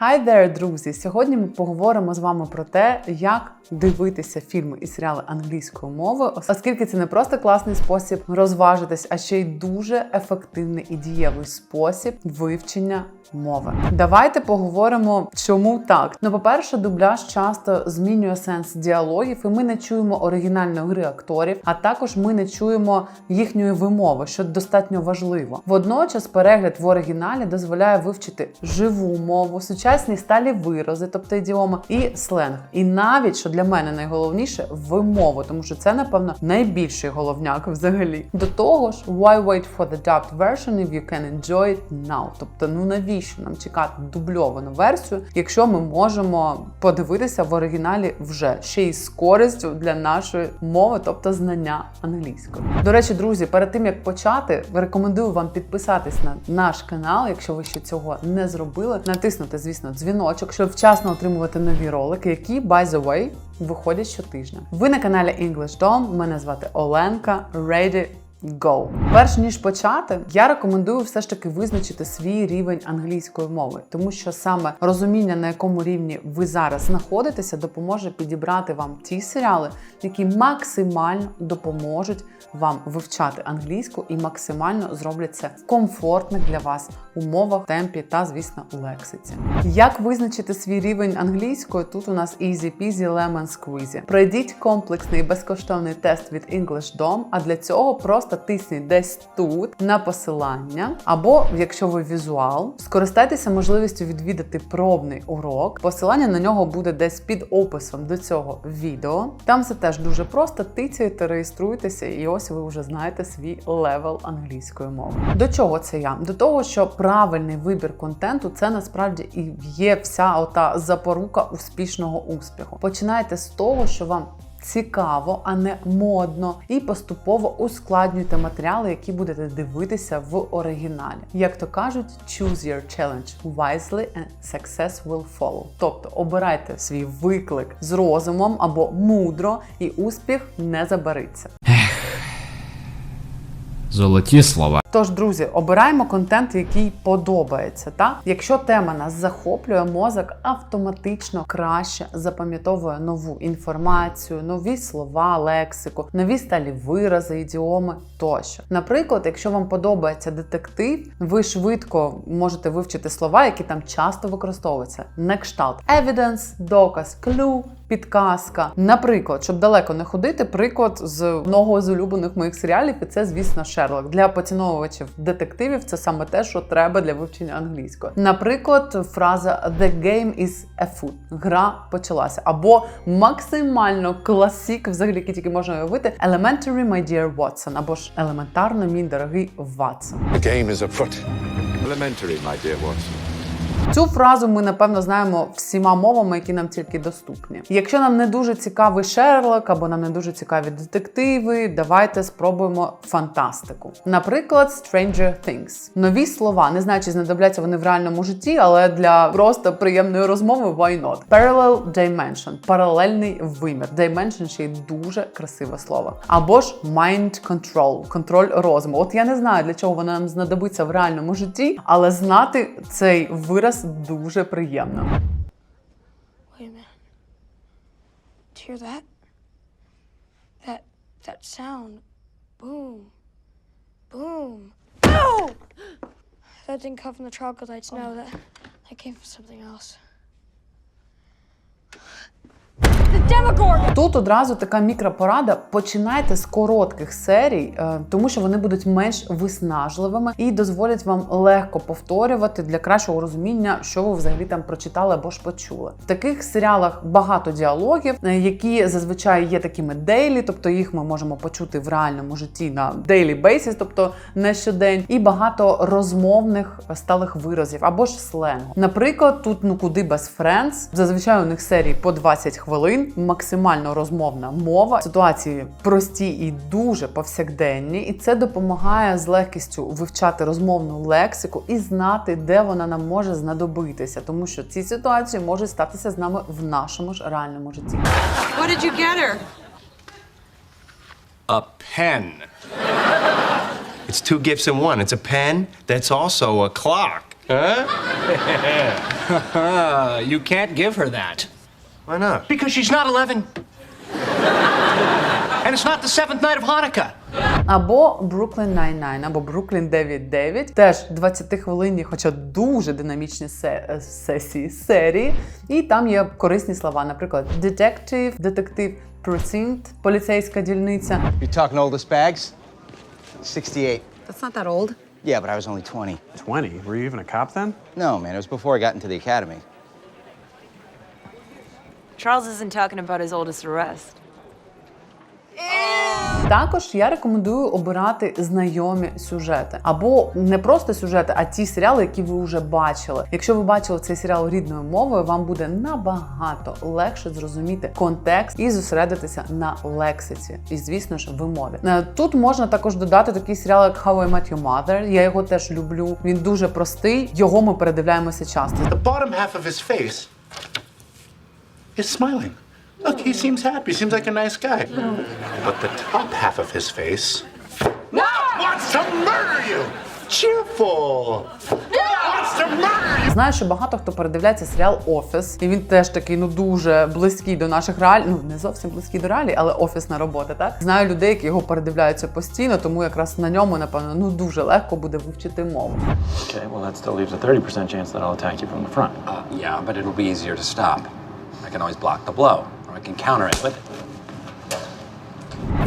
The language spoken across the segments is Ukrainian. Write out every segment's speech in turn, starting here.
Hi there, друзі! Сьогодні ми поговоримо з вами про те, як дивитися фільми і серіали англійською мовою, оскільки це не просто класний спосіб розважитись, а ще й дуже ефективний і дієвий спосіб вивчення мови. Давайте поговоримо, чому так. Ну, по-перше, дубляж часто змінює сенс діалогів, і ми не чуємо оригінальної гри акторів, а також ми не чуємо їхньої вимови, що достатньо важливо. Водночас перегляд в оригіналі дозволяє вивчити живу мову, сучасні сталі вирази, тобто ідіоми, і сленг. І навіть що для мене найголовніше вимову, тому що це, напевно, найбільший головняк взагалі. До того ж, why wait for the dubbed version if you can enjoy it now? Тобто, ну навіщо нам чекати дубльовану версію, якщо ми можемо подивитися в оригіналі вже ще й з користю для нашої мови, тобто знання англійської. До речі, друзі, перед тим як почати, рекомендую вам підписатись на наш канал, якщо ви ще цього не зробили. Натиснути, звісно, дзвіночок, щоб вчасно отримувати нові ролики, які, by the way, виходять щотижня. Ви на каналі English Dom. Мене звати Оленка. Ready Go! Перш ніж почати, я рекомендую все ж таки визначити свій рівень англійської мови, тому що саме розуміння, на якому рівні ви зараз знаходитеся, допоможе підібрати вам ті серіали, які максимально допоможуть вам вивчати англійську і максимально зроблять це в комфортних для вас умовах, темпі та, звісно, лексиці. Як визначити свій рівень англійської? Тут у нас easy peasy lemon squeezy. Пройдіть комплексний безкоштовний тест від English Dom, а для цього просто тисніть десь тут на посилання, або якщо ви візуал, скористайтеся можливістю відвідати пробний урок. Посилання на нього буде десь під описом до цього відео. Там все теж дуже просто. Тицяєте, реєструйтеся, і ось ви вже знаєте свій левел англійської мови. До чого це я? До того, що правильний вибір контенту це насправді і є вся ота запорука успішного успіху. Починайте з того, що вам цікаво, а не модно, і поступово ускладнюйте матеріали, які будете дивитися в оригіналі. Як то кажуть, choose your challenge wisely and success will follow. Тобто обирайте свій виклик з розумом або мудро, і успіх не забариться. Золоті слова. Тож, друзі, обираємо контент, який подобається. Та якщо тема нас захоплює, мозок автоматично краще запам'ятовує нову інформацію, нові слова, лексику, нові сталі вирази, ідіоми тощо. Наприклад, якщо вам подобається детектив, ви швидко можете вивчити слова, які там часто використовуються. На кшталт evidence, доказ, clue, підказка. Наприклад, щоб далеко не ходити, приклад з одного з улюблених моїх серіалів, і це, звісно, Шерлок. Для поціновувачів детективів це саме те, що треба для вивчення англійської. Наприклад, фраза The game is afoot. Гра почалася. Або максимально класік, взагалі, який тільки можна уявити, Elementary, my dear Watson, або ж елементарно, мій дорогий Ватсон. The game is afoot. Elementary, my dear Watson. Цю фразу ми напевно знаємо всіма мовами, які нам тільки доступні. Якщо нам не дуже цікавий Шерлок або нам не дуже цікаві детективи, давайте спробуємо фантастику. Наприклад, Stranger Things. Нові слова. Не знаю, чи знадобляться вони в реальному житті, але для просто приємної розмови why not? Parallel dimension. Паралельний вимір. Dimension ще й дуже красиве слово. Або ж mind control. Контроль розуму. От я не знаю, для чого вона нам знадобиться в реальному житті, але знати цей вираз дуже приємно. Wait a minute. Do you hear that? That that sound. Boom. Boom. Ow! That didn't come from the troglodytes. No, that that came from something else. Тут одразу така мікропорада. Починайте з коротких серій, е, тому що вони будуть менш виснажливими і дозволять вам легко повторювати для кращого розуміння, що ви взагалі там прочитали або ж почули. В таких серіалах багато діалогів, е, які зазвичай є такими дейлі, тобто їх ми можемо почути в реальному житті на daily basis, тобто не щодень, і багато розмовних е, сталих виразів або ж сленгу. Наприклад, тут ну куди без Friends, зазвичай у них серії по 20 хвилин, максимально розмовна мова, ситуації прості і дуже повсякденні, і це допомагає з легкістю вивчати розмовну лексику і знати, де вона нам може знадобитися, тому що ці ситуації можуть статися з нами в нашому ж реальному житті. What did you get her? A pen. it's two gifts in one. It's a pen that's also a clock. you can't give her that. Why not? Because she's not 11. and it's not the seventh night of Hanukkah. Або Brooklyn Nine-Nine, або Brooklyn 9-9. Теж 20-хвилинні, хоча дуже динамічні се- е, сесії серії. І там є корисні слова, наприклад, detective, детектив, precinct, поліцейська дільниця. You talking oldest bags? 68. That's not that old. Yeah, but I was only 20. 20? Were you even a cop then? No, man, it was before I got into the academy. Charles isn't talking about his oldest arrest. Також я рекомендую обирати знайомі сюжети, або не просто сюжети, а ті серіали, які ви вже бачили. Якщо ви бачили цей серіал рідною мовою, вам буде набагато легше зрозуміти контекст і зосередитися на лексиці, і звісно ж вимові. Е, Тут можна також додати такий серіал, як How I Met Your Mother. Я його теж люблю. Він дуже простий. Його ми передивляємося часто. The bottom half of his face is smiling. Look, he seems happy. Seems like a nice guy. But the top half of his face no! wants to murder you. Cheerful. Wants to murder you. Знаю, що багато хто передивляється серіал Офіс, і він теж такий ну дуже близький до наших реалій. Ну не зовсім близький до реалій, але офісна робота. Так знаю людей, які його передивляються постійно, тому якраз на ньому напевно ну дуже легко буде вивчити мову. Okay, well, that still leaves a 30% chance that I'll attack you from the front. Uh, yeah, but it'll be easier to stop. I can always block the blow, or I can counter it with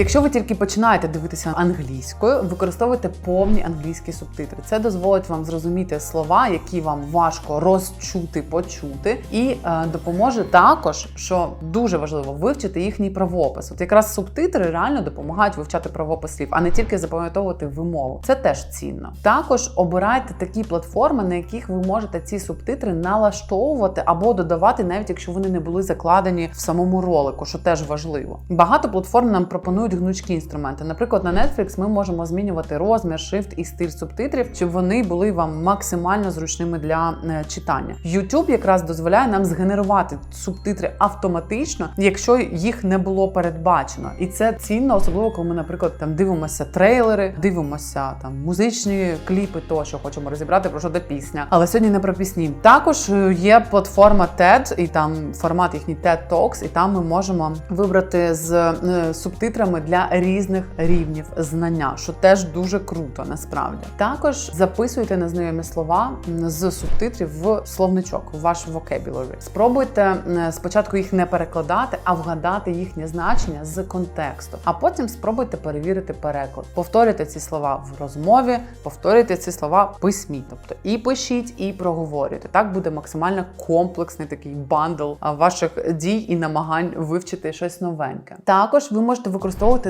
Якщо ви тільки починаєте дивитися англійською, використовуйте повні англійські субтитри. Це дозволить вам зрозуміти слова, які вам важко розчути, почути, і е, допоможе також, що дуже важливо, вивчити їхній правопис. От якраз субтитри реально допомагають вивчати правопис слів, а не тільки запам'ятовувати вимову. Це теж цінно. Також обирайте такі платформи, на яких ви можете ці субтитри налаштовувати або додавати, навіть якщо вони не були закладені в самому ролику, що теж важливо. Багато платформ нам пропонують гнучкі інструменти. Наприклад, на Netflix ми можемо змінювати розмір, шрифт і стиль субтитрів, щоб вони були вам максимально зручними для е, читання. YouTube якраз дозволяє нам згенерувати субтитри автоматично, якщо їх не було передбачено. І це цінно, особливо коли ми, наприклад, там дивимося трейлери, дивимося там музичні кліпи, то що хочемо розібрати про що де пісня. Але сьогодні не про пісні. Також е, є платформа TED, і там формат їхній TED Talks, і там ми можемо вибрати з е, субтитрами для різних рівнів знання, що теж дуже круто насправді. Також записуйте незнайомі слова з субтитрів в словничок, в ваш vocabulary. Спробуйте спочатку їх не перекладати, а вгадати їхнє значення з контексту. А потім спробуйте перевірити переклад. Повторюйте ці слова в розмові, повторюйте ці слова в письмі. Тобто і пишіть, і проговорюйте. Так буде максимально комплексний такий бандл ваших дій і намагань вивчити щось новеньке. Також ви можете використовувати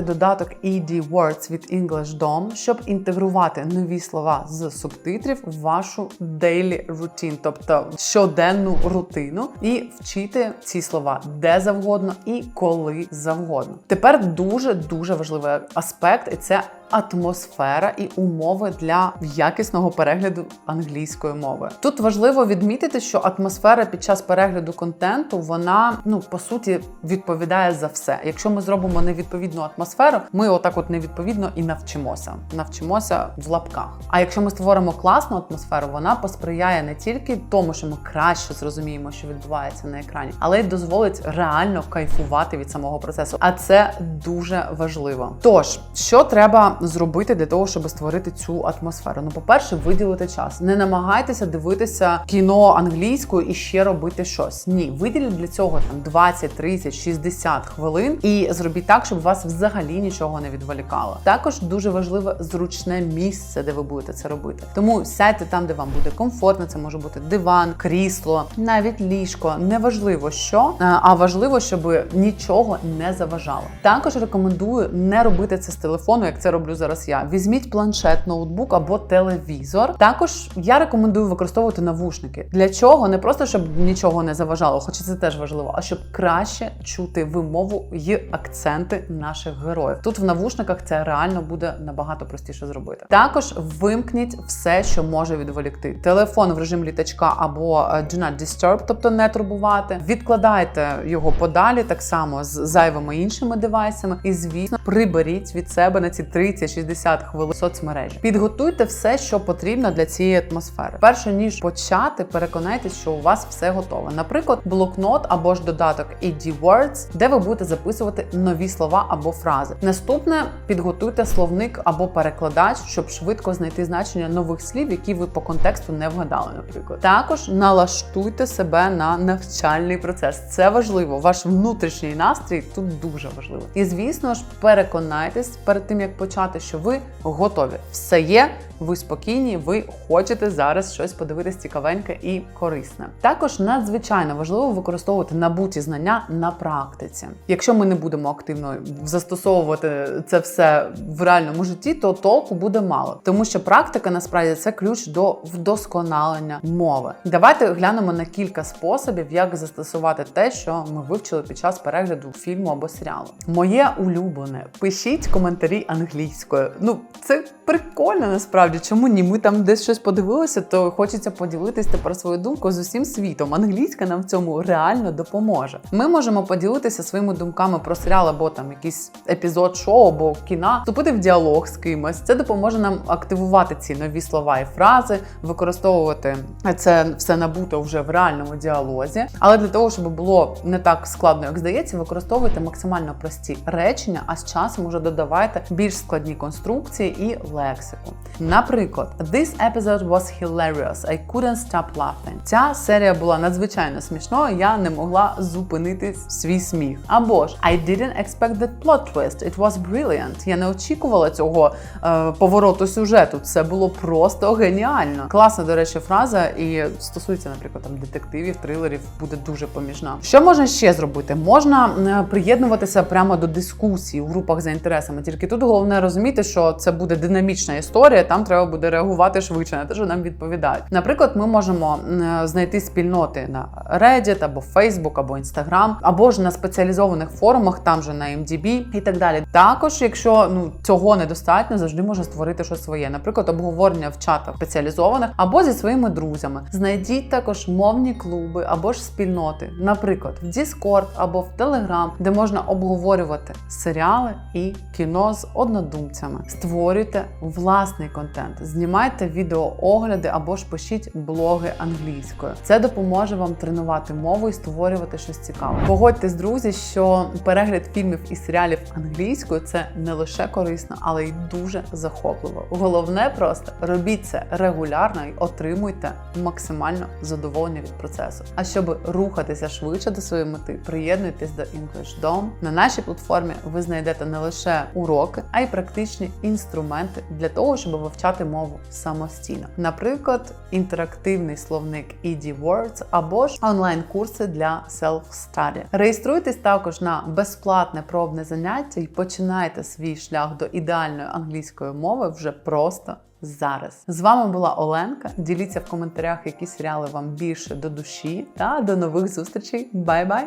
додаток ED Words від English Dom, щоб інтегрувати нові слова з субтитрів в вашу daily routine, тобто щоденну рутину, і вчити ці слова де завгодно і коли завгодно. Тепер дуже дуже важливий аспект, і це атмосфера і умови для якісного перегляду англійської мови. Тут важливо відмітити, що атмосфера під час перегляду контенту вона ну по суті відповідає за все. Якщо ми зробимо невідповідну атмосферу, ми отак, от невідповідно і навчимося. Навчимося в лапках. А якщо ми створимо класну атмосферу, вона посприяє не тільки тому, що ми краще зрозуміємо, що відбувається на екрані, але й дозволить реально кайфувати від самого процесу. А це дуже важливо. Тож, що треба зробити для того, щоб створити цю атмосферу? Ну, по-перше, виділити час. Не намагайтеся дивитися кіно англійською і ще робити щось. Ні, виділіть для цього там 20, 30, 60 хвилин і зробіть так, щоб вас взагалі нічого не відволікало. Також дуже важливе зручне місце, де ви будете це робити. Тому сядьте там, де вам буде комфортно. Це може бути диван, крісло, навіть ліжко. Неважливо що, е, а важливо, щоб нічого не заважало. Також рекомендую не робити це з телефону, як це роблю зараз я. Візьміть планшет, ноутбук або телевізор. Також я рекомендую використовувати навушники. Для чого? Не просто щоб нічого не заважало, хоча це теж важливо, а щоб краще чути вимову і акценти наших героїв. Тут в навушниках це реально буде набагато простіше зробити. Також вимкніть все, що може відволікти. Телефон в режим літачка або е, Do Not Disturb, тобто не турбувати. Відкладайте його подалі, так само з зайвими іншими девайсами. І звісно, приберіть від себе на ці 30-60 хвилин соцмережі. Підготуйте все, що потрібно для цієї атмосфери. Перше ніж почати, переконайтесь, що у вас все готове. Наприклад, блокнот або ж додаток ED Words, де ви будете записувати нові слова або фрази. Наступне підготуйте словник або перекладач, щоб швидко знайти значення нових слів, які ви по контексту не вгадали. Наприклад, також налаштуйте себе на навчальний процес. Це важливо. Ваш внутрішній настрій тут дуже важливо. І звісно ж, переконайтесь перед тим як почати, що ви готові. Все є. Ви спокійні, ви хочете зараз щось подивитись цікавеньке і корисне. Також надзвичайно важливо використовувати набуті знання на практиці. Якщо ми не будемо активно застосовувати це все в реальному житті, то толку буде мало, тому що практика насправді це ключ до вдосконалення мови. Давайте глянемо на кілька способів, як застосувати те, що ми вивчили під час перегляду фільму або серіалу. Моє улюблене. Пишіть коментарі англійською. Ну це прикольно насправді. Чому ні? Ми там десь щось подивилися, то хочеться поділитися тепер свою думку з усім світом. Англійська нам в цьому реально допоможе. Ми можемо поділитися своїми думками про серіал або там якийсь епізод шоу або кіна, вступити в діалог з кимось. Це допоможе нам активувати ці нові слова і фрази, використовувати це все набуто вже в реальному діалозі. Але для того, щоб було не так складно, як здається, використовуйте максимально прості речення, а з часом уже додавайте більш складні конструкції і лексику. Наприклад, This episode was hilarious. I couldn't stop laughing. Ця серія була надзвичайно смішною. Я не могла зупинити свій сміх. Або ж I didn't expect that plot twist. It was brilliant. Я не очікувала цього е, повороту сюжету. Це було просто геніально. Класна, до речі, фраза і стосується, наприклад, там детективів, трилерів, буде дуже поміжна. Що можна ще зробити? Можна приєднуватися прямо до дискусії у групах за інтересами. Тільки тут головне розуміти, що це буде динамічна історія. Там треба буде реагувати швидше на те, що нам відповідають. Наприклад, ми можемо знайти спільноти на Reddit або Facebook, або Instagram, або ж на спеціалізованих форумах, там же на MDB і так далі. Також, якщо ну цього недостатньо, завжди можна створити щось своє. Наприклад, обговорення в чатах спеціалізованих або зі своїми друзями. Знайдіть також мовні клуби або ж спільноти, наприклад, в Discord або в Telegram, де можна обговорювати серіали і кіно з однодумцями. Створюйте власний контент, знімайте відеоогляди або ж пишіть блоги англійською. Це допоможе вам тренувати мову і створювати щось цікаве. Погодьтесь, друзі, що перегляд фільмів і серіалів англійською це не лише корисно, але й дуже захопливо. Головне просто робіть це регулярно і отримуйте максимально задоволення від процесу. А щоб рухатися швидше до своєї мети, приєднуйтесь до English Dom. На нашій платформі ви знайдете не лише уроки, а й практичні інструменти для того, щоб вивчати мову самостійно. Наприклад, інтерактивний словник ED Words або ж онлайн-курси для self-study. Реєструйтесь також на безплатне пробне заняття і починайте свій шлях до ідеальної англійської мови вже просто зараз. З вами була Оленка. Діліться в коментарях, які серіали вам більше до душі. Та до нових зустрічей. Бай-бай!